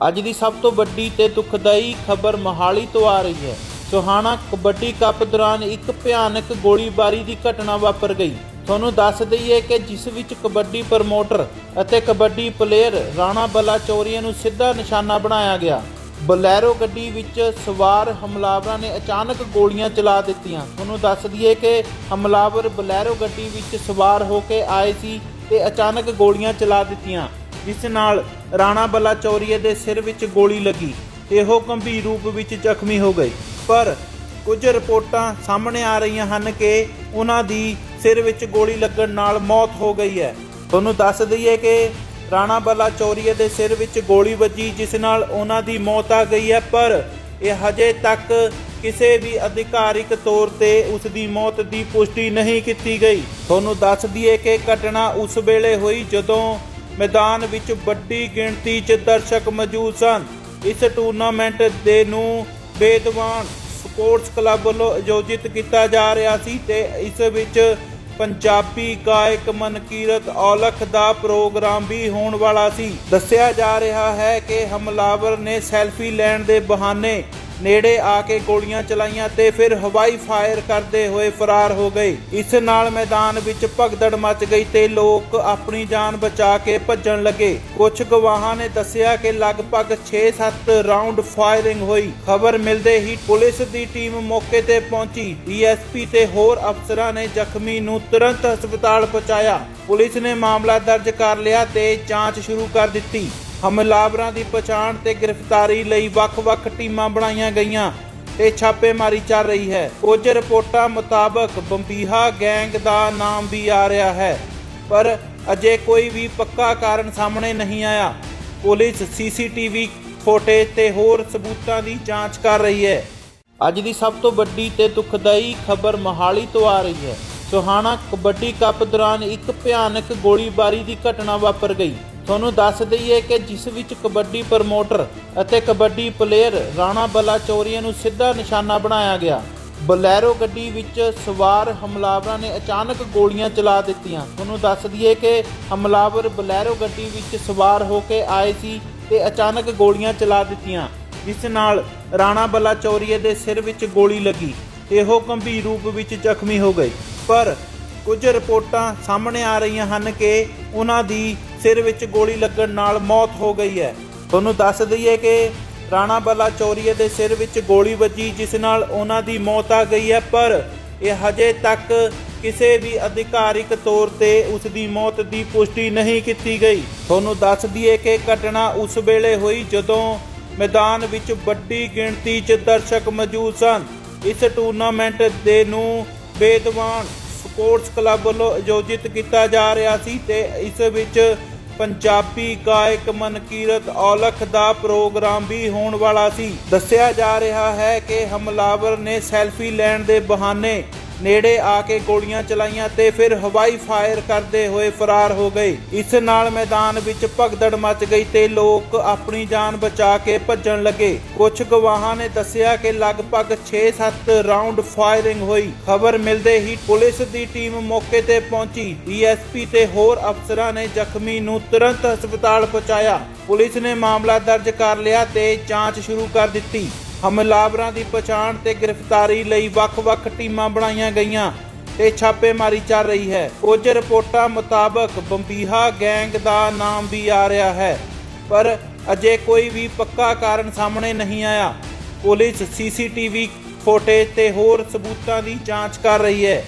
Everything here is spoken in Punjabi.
ਅੱਜ ਦੀ ਸਭ ਤੋਂ ਵੱਡੀ ਤੇ ਦੁਖਦਾਈ ਖਬਰ ਮੋਹਾਲੀ ਤੋਂ ਆ ਰਹੀ ਹੈ। ਸੋਹਾਣਾ ਕਬੱਡੀ ਕੱਪ ਦੌਰਾਨ ਇੱਕ ਭਿਆਨਕ ਗੋਲੀਬਾਰੀ ਦੀ ਘਟਨਾ ਵਾਪਰ ਗਈ। ਤੁਹਾਨੂੰ ਦੱਸ ਦਈਏ ਕਿ ਜਿਸ ਵਿੱਚ ਕਬੱਡੀ ਪ੍ਰਮੋਟਰ ਅਤੇ ਕਬੱਡੀ ਪਲੇਅਰ ਰਾਣਾ ਬਲਾ ਬਲਾਚੌਰੀਆ ਨੂੰ ਸਿੱਧਾ ਨਿਸ਼ਾਨਾ ਬਣਾਇਆ ਗਿਆ। ਬਲੈਰੋ ਗੱਡੀ ਵਿੱਚ ਸਵਾਰ ਹਮਲਾਵਰਾਂ ਨੇ ਅਚਾਨਕ ਗੋਲੀਆਂ ਚਲਾ ਦਿੱਤੀਆਂ। ਤੁਹਾਨੂੰ ਦੱਸ ਦਈਏ ਕਿ ਹਮਲਾਵਰ ਬਲੈਰੋ ਗੱਡੀ ਵਿੱਚ ਸਵਾਰ ਹੋ ਕੇ ਆਏ ਸੀ ਤੇ ਅਚਾਨਕ ਗੋਲੀਆਂ ਚਲਾ ਦਿੱਤੀਆਂ। ਜਿਸ ਨਾਲ ਰਾਣਾ ਬਲਾਚੌਰੀਆ ਦੇ ਸਿਰ ਵਿੱਚ ਗੋਲੀ ਲੱਗੀ ਤੇ ਉਹ ਗੰਭੀਰ ਰੂਪ ਵਿੱਚ ਜ਼ਖਮੀ ਹੋ ਗਏ। ਪਰ ਕੁਝ ਰਿਪੋਰਟਾਂ ਸਾਹਮਣੇ ਆ ਰਹੀਆਂ ਹਨ ਕਿ ਉਹਨਾਂ ਦੀ ਸਿਰ ਵਿੱਚ ਗੋਲੀ ਲੱਗਣ ਨਾਲ ਮੌਤ ਹੋ ਗਈ ਹੈ। ਤੁਹਾਨੂੰ ਦੱਸ ਦਈਏ ਕਿ ਰਾਣਾ ਬੱਲਾ ਚੌਰੀਏ ਦੇ ਸਿਰ ਵਿੱਚ ਗੋਲੀ ਵੱਜੀ, ਜਿਸ ਨਾਲ ਉਹਨਾਂ ਦੀ ਮੌਤ ਆ ਗਈ ਹੈ, ਪਰ ਇਹ ਹਜੇ ਤੱਕ ਕਿਸੇ ਵੀ ਅਧਿਕਾਰਿਕ ਤੌਰ ਤੇ ਉਸ ਦੀ ਮੌਤ ਦੀ ਪੁਸ਼ਟੀ ਨਹੀਂ ਕੀਤੀ ਗਈ। ਤੁਹਾਨੂੰ ਦੱਸ ਦਈਏ ਕਿ ਘਟਨਾ ਉਸ ਵੇਲੇ ਹੋਈ ਜਦੋਂ ਮੈਦਾਨ ਵਿੱਚ ਵੱਡੀ ਗਿਣਤੀ 'ਚ ਦਰਸ਼ਕ ਮੌਜੂਦ ਸਨ। ਇਸ ਟੂਰਨਾਮੈਂਟ ਦੇ ਨੂੰ ਬੇਦਵਾਨ ਸਪੋਰਟਸ ਕਲੱਬ ਵੱਲੋਂ ਆਯੋਜਿਤ ਕੀਤਾ ਜਾ ਰਿਹਾ ਸੀ ਤੇ ਇਸ ਵਿੱਚ ਪੰਜਾਬੀ ਗਾਇਕ ਮਨਕੀਰਤ ਔਲਖ ਦਾ ਪ੍ਰੋਗਰਾਮ ਵੀ ਹੋਣ ਵਾਲਾ ਸੀ। ਦੱਸਿਆ ਜਾ ਰਿਹਾ ਹੈ ਕਿ ਹਮਲਾਵਰ ਨੇ ਸੈਲਫੀ ਲੈਣ ਦੇ ਬਹਾਨੇ ਨੇੜੇ ਆ ਕੇ ਗੋਲੀਆਂ ਚਲਾਈਆਂ ਤੇ ਫਿਰ ਹਵਾਈ ਫਾਇਰ ਕਰਦੇ ਹੋਏ ਫਰਾਰ ਹੋ ਗਏ। ਇਸ ਨਾਲ ਮੈਦਾਨ ਵਿੱਚ ਭਗਦੜ ਮਚ ਗਈ ਤੇ ਲੋਕ ਆਪਣੀ ਜਾਨ ਬਚਾ ਕੇ ਭੱਜਣ ਲੱਗੇ। ਕੁਝ ਗਵਾਹਾਂ ਨੇ ਦੱਸਿਆ ਕਿ ਲਗਭਗ 6-7 ਰਾਉਂਡ ਫਾਇਰਿੰਗ ਹੋਈ। ਖਬਰ ਮਿਲਦੇ ਹੀ ਪੁਲਿਸ ਦੀ ਟੀਮ ਮੌਕੇ ਤੇ ਪਹੁੰਚੀ। ਡੀਐਸਪੀ ਤੇ ਹੋਰ ਅਫਸਰਾਂ ਨੇ ਜ਼ਖਮੀ ਨੂੰ ਤੁਰੰਤ ਹਸਪਤਾਲ ਪਹੁੰਚਾਇਆ। ਪੁਲਿਸ ਨੇ ਮਾਮਲਾ ਦਰਜ ਕਰ ਲਿਆ ਤੇ ਜਾਂਚ ਸ਼ੁਰੂ ਕਰ ਦਿੱਤੀ। ਹਮਲਾਵਰਾਂ ਦੀ ਪਛਾਣ ਤੇ ਗ੍ਰਿਫਤਾਰੀ ਲਈ ਵੱਖ-ਵੱਖ ਟੀਮਾਂ ਬਣਾਈਆਂ ਗਈਆਂ ਤੇ ਛਾਪੇਮਾਰੀ ਚੱਲ ਰਹੀ ਹੈ। ਕੁਝ ਰਿਪੋਰਟਾਂ ਮੁਤਾਬਕ ਬੰਬੀਹਾ ਗੈਂਗ ਦਾ ਨਾਮ ਵੀ ਆ ਰਿਹਾ ਹੈ, ਪਰ ਅਜੇ ਕੋਈ ਵੀ ਪੱਕਾ ਕਾਰਨ ਸਾਹਮਣੇ ਨਹੀਂ ਆਇਆ। ਪੁਲਿਸ ਸੀਸੀਟੀਵੀ ਫੋਟੇਜ ਤੇ ਹੋਰ ਸਬੂਤਾਂ ਦੀ ਜਾਂਚ ਕਰ ਰਹੀ ਹੈ। ਅੱਜ ਦੀ ਸਭ ਤੋਂ ਵੱਡੀ ਤੇ ਦੁਖਦਾਈ ਖਬਰ ਮੋਹਾਲੀ ਤੋਂ ਆ ਰਹੀ ਹੈ। ਸੁਹਾਣਾ ਕਬੱਡੀ ਕੱਪ ਦੌਰਾਨ ਇੱਕ ਭਿਆਨਕ ਗੋਲੀਬਾਰੀ ਦੀ ਘਟਨਾ ਵਾਪਰ ਗਈ। ਤੁਹਾਨੂੰ ਦੱਸ ਦਈਏ ਕਿ ਜਿਸ ਵਿੱਚ ਕਬੱਡੀ ਪ੍ਰਮੋਟਰ ਅਤੇ ਕਬੱਡੀ ਪਲੇਅਰ ਰਾਣਾ ਬਲਾਚੌਰੀਆ ਨੂੰ ਸਿੱਧਾ ਨਿਸ਼ਾਨਾ ਬਣਾਇਆ ਗਿਆ। ਬਲੈਰੋ ਗੱਡੀ ਵਿੱਚ ਸਵਾਰ ਹਮਲਾਵਰਾਂ ਨੇ ਅਚਾਨਕ ਗੋਲੀਆਂ ਚਲਾ ਦਿੱਤੀਆਂ। ਤੁਹਾਨੂੰ ਦੱਸ ਦਈਏ ਕਿ ਹਮਲਾਵਰ ਬਲੈਰੋ ਗੱਡੀ ਵਿੱਚ ਸਵਾਰ ਹੋ ਕੇ ਆਏ ਸੀ ਤੇ ਅਚਾਨਕ ਗੋਲੀਆਂ ਚਲਾ ਦਿੱਤੀਆਂ। ਜਿਸ ਨਾਲ ਰਾਣਾ ਬਲਾਚੌਰੀਆ ਦੇ ਸਿਰ ਵਿੱਚ ਗੋਲੀ ਲੱਗੀ। ਤੇ ਉਹ ਗੰਭੀਰ ਰੂਪ ਵਿੱਚ ਜ਼ਖਮੀ ਹੋ ਗਏ। ਪਰ ਕੁਝ ਰਿਪੋਰਟਾਂ ਸਾਹਮਣੇ ਆ ਰਹੀਆਂ ਹਨ ਕਿ ਉਹਨਾਂ ਦੀ ਸਿਰ ਵਿੱਚ ਗੋਲੀ ਲੱਗਣ ਨਾਲ ਮੌਤ ਹੋ ਗਈ ਹੈ। ਤੁਹਾਨੂੰ ਦੱਸ ਦਈਏ ਕਿ ਰਾਣਾ ਬਲਾਚੌਰੀਆ ਦੇ ਸਿਰ ਵਿੱਚ ਗੋਲੀ ਵੱਜੀ, ਜਿਸ ਨਾਲ ਉਹਨਾਂ ਦੀ ਮੌਤ ਆ ਗਈ ਹੈ, ਪਰ ਇਹ ਹਜੇ ਤੱਕ ਕਿਸੇ ਵੀ ਅਧਿਕਾਰਿਕ ਤੌਰ ਤੇ ਉਸ ਦੀ ਮੌਤ ਦੀ ਪੁਸ਼ਟੀ ਨਹੀਂ ਕੀਤੀ ਗਈ। ਤੁਹਾਨੂੰ ਦੱਸ ਦਈਏ ਕਿ ਘਟਨਾ ਉਸ ਵੇਲੇ ਹੋਈ ਜਦੋਂ ਮੈਦਾਨ ਵਿੱਚ ਵੱਡੀ ਗਿਣਤੀ 'ਚ ਦਰਸ਼ਕ ਮੌਜੂਦ ਸਨ। ਇਸ ਟੂਰਨਾਮੈਂਟ ਦੇ ਨੂੰ ਬੇਦਵਾਨ ਸਪੋਰਟਸ ਕਲੱਬ ਵੱਲੋਂ ਆਯੋਜਿਤ ਕੀਤਾ ਜਾ ਰਿਹਾ ਸੀ ਤੇ ਇਸ ਵਿੱਚ ਪੰਜਾਬੀ ਗਾਇਕ ਮਨਕੀਰਤ ਔਲਖ ਦਾ ਪ੍ਰੋਗਰਾਮ ਵੀ ਹੋਣ ਵਾਲਾ ਸੀ। ਦੱਸਿਆ ਜਾ ਰਿਹਾ ਹੈ ਕਿ ਹਮਲਾਵਰ ਨੇ ਸੈਲਫੀ ਲੈਣ ਦੇ ਬਹਾਨੇ ਨੇੜੇ ਆ ਕੇ ਗੋਲੀਆਂ ਚਲਾਈਆਂ ਤੇ ਫਿਰ ਹਵਾਈ ਫਾਇਰ ਕਰਦੇ ਹੋਏ ਫਰਾਰ ਹੋ ਗਏ। ਇਸ ਨਾਲ ਮੈਦਾਨ ਵਿੱਚ ਭਗਦੜ ਮਚ ਗਈ ਤੇ ਲੋਕ ਆਪਣੀ ਜਾਨ ਬਚਾ ਕੇ ਭੱਜਣ ਲੱਗੇ। ਕੁਝ ਗਵਾਹਾਂ ਨੇ ਦੱਸਿਆ ਕਿ ਲਗਭਗ 6-7 ਰਾਉਂਡ ਫਾਇਰਿੰਗ ਹੋਈ। ਖਬਰ ਮਿਲਦੇ ਹੀ ਪੁਲਿਸ ਦੀ ਟੀਮ ਮੌਕੇ ਤੇ ਪਹੁੰਚੀ। ਡੀਐਸਪੀ ਤੇ ਹੋਰ ਅਫਸਰਾਂ ਨੇ ਜ਼ਖਮੀ ਨੂੰ ਤੁਰੰਤ ਹਸਪਤਾਲ ਪਹੁੰਚਾਇਆ। ਪੁਲਿਸ ਨੇ ਮਾਮਲਾ ਦਰਜ ਕਰ ਲਿਆ ਤੇ ਜਾਂਚ ਸ਼ੁਰੂ ਕਰ ਦਿੱਤੀ। ਹਮਲਾਵਰਾਂ ਦੀ ਪਛਾਣ ਤੇ ਗ੍ਰਿਫਤਾਰੀ ਲਈ ਵੱਖ-ਵੱਖ ਟੀਮਾਂ ਬਣਾਈਆਂ ਗਈਆਂ ਤੇ ਛਾਪੇਮਾਰੀ ਚੱਲ ਰਹੀ ਹੈ। ਕੁਝ ਰਿਪੋਰਟਾਂ ਮੁਤਾਬਕ ਬੰਬੀਹਾ ਗੈਂਗ ਦਾ ਨਾਮ ਵੀ ਆ ਰਿਹਾ ਹੈ, ਪਰ ਅਜੇ ਕੋਈ ਵੀ ਪੱਕਾ ਕਾਰਨ ਸਾਹਮਣੇ ਨਹੀਂ ਆਇਆ। ਪੁਲਿਸ ਸੀਸੀਟੀਵੀ ਫੁਟੇਜ ਤੇ ਹੋਰ ਸਬੂਤਾਂ ਦੀ ਜਾਂਚ ਕਰ ਰਹੀ ਹੈ।